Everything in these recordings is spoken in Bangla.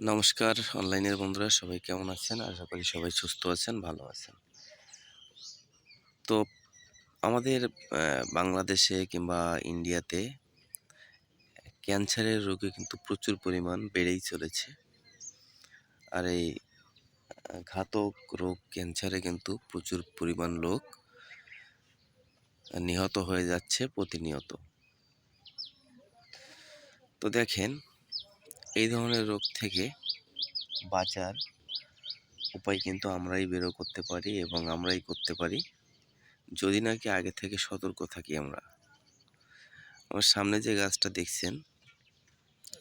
নমস্কার অনলাইনের বন্ধুরা, সবাই কেমন আছেন? আশা করি সবাই সুস্থ আছেন, ভালো আছেন। তো আমাদের বাংলাদেশে কিংবা ইন্ডিয়াতে ক্যান্সারের রোগী কিন্তু প্রচুর পরিমাণ বেড়েই চলেছে। আর এই ঘাতক রোগ ক্যান্সারে কিন্তু প্রচুর পরিমাণ লোক নিহত হয়ে যাচ্ছে প্রতিনিয়ত। তো দেখেন এই ধরনের রোগ থেকে বাঁচার উপায় কিন্তু আমরাই বেরো করতে পারি এবং আমরাই করতে পারি। যদি নাকি আগে থেকে সতর্ক থাকি আমরা। আমার সামনে যে গাছটা দেখছেন,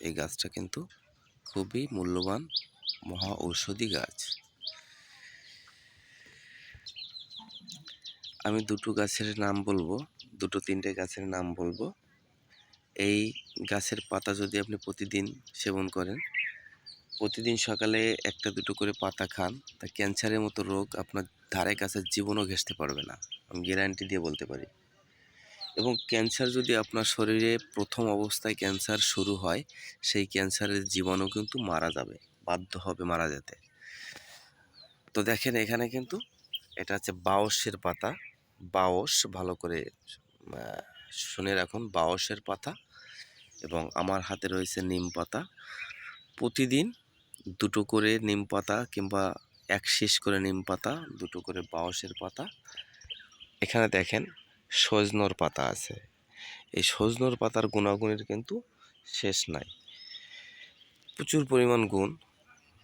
এই গাছটা কিন্তু খুবই মূল্যবান মহা ঔষধি গাছ। আমি দুটো গাছের নাম বলব, দুটো তিনটে গাছের নাম বলব। এই গাছের পাতা যদি আপনি প্রতিদিন সেবন করেন, প্রতিদিন সকালে একটা দুটো করে পাতা খান, তা ক্যান্সারের মতো রোগ আপনার ধারে কাছে জীবনও ঘেঁষতে পারবে না। আমি গ্যারান্টি দিয়ে বলতে পারি। এবং ক্যান্সার যদি আপনার শরীরে প্রথম অবস্থায় ক্যান্সার শুরু হয়, সেই ক্যান্সারের জীবাণু কিন্তু মারা যাবে, বাধ্য হবে মারা যেতে। তো দেখেন এখানে কিন্তু এটা হচ্ছে বাওসের পাতা। বাওস ভালো করে শুনে রাখুন বাওসের পাতা এবং আমার হাতে রয়েছে নিম পাতা। প্রতিদিন দুটো করে নিম পাতা কিংবা এক শেষ করে নিম পাতা, দুটো করে বাঁশের পাতা। এখানে দেখেন সজনোর পাতা আছে। এই সজনোর পাতার গুণাগুণের কিন্তু শেষ নাই। প্রচুর পরিমাণ গুণ।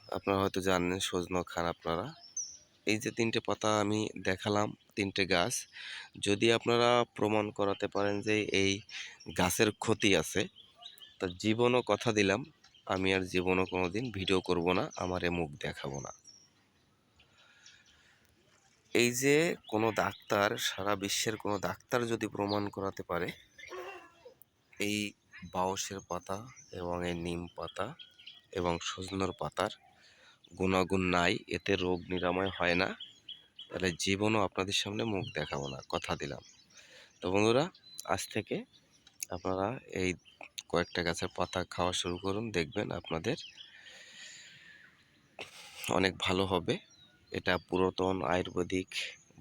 আপনারা হয়তো জানেন সজনো খান আপনারা। এই যে তিনটে পাতা আমি দেখালাম, তিনটে গাছ। যদি আপনারা প্রমাণ করাতে পারেন যে এই গাছের ক্ষতি আছে তা জীবনও কথা দিলাম। আমি আর জীবনও কোনো দিন ভিডিও করব না, আমার এ মুখ দেখাবো না। এই যে কোনো ডাক্তার, সারা বিশ্বের কোনো ডাক্তার যদি প্রমাণ করাতে পারে, এই বাউসের পাতা এবং এই নিম পাতা এবং সজনোর পাতার গুণাগুণ নাই, এতে রোগ নিরাময় হয় না, তাহলে জীবনও আপনাদের সামনে মুখ দেখাবো না, কথা দিলাম। তো বন্ধুরা, আজ থেকে আপনারা এই কয়েকটা গাছের পাতা খাওয়া শুরু করুন, দেখবেন আপনাদের অনেক ভালো হবে। এটা পুরাতন আয়ুর্বেদিক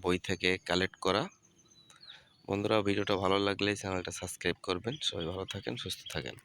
বই থেকে কালেক্ট করা। বন্ধুরা, ভিডিওটা ভালো লাগলে চ্যানেলটা সাবস্ক্রাইব করবেন। সবাই ভালো থাকেন, সুস্থ থাকেন।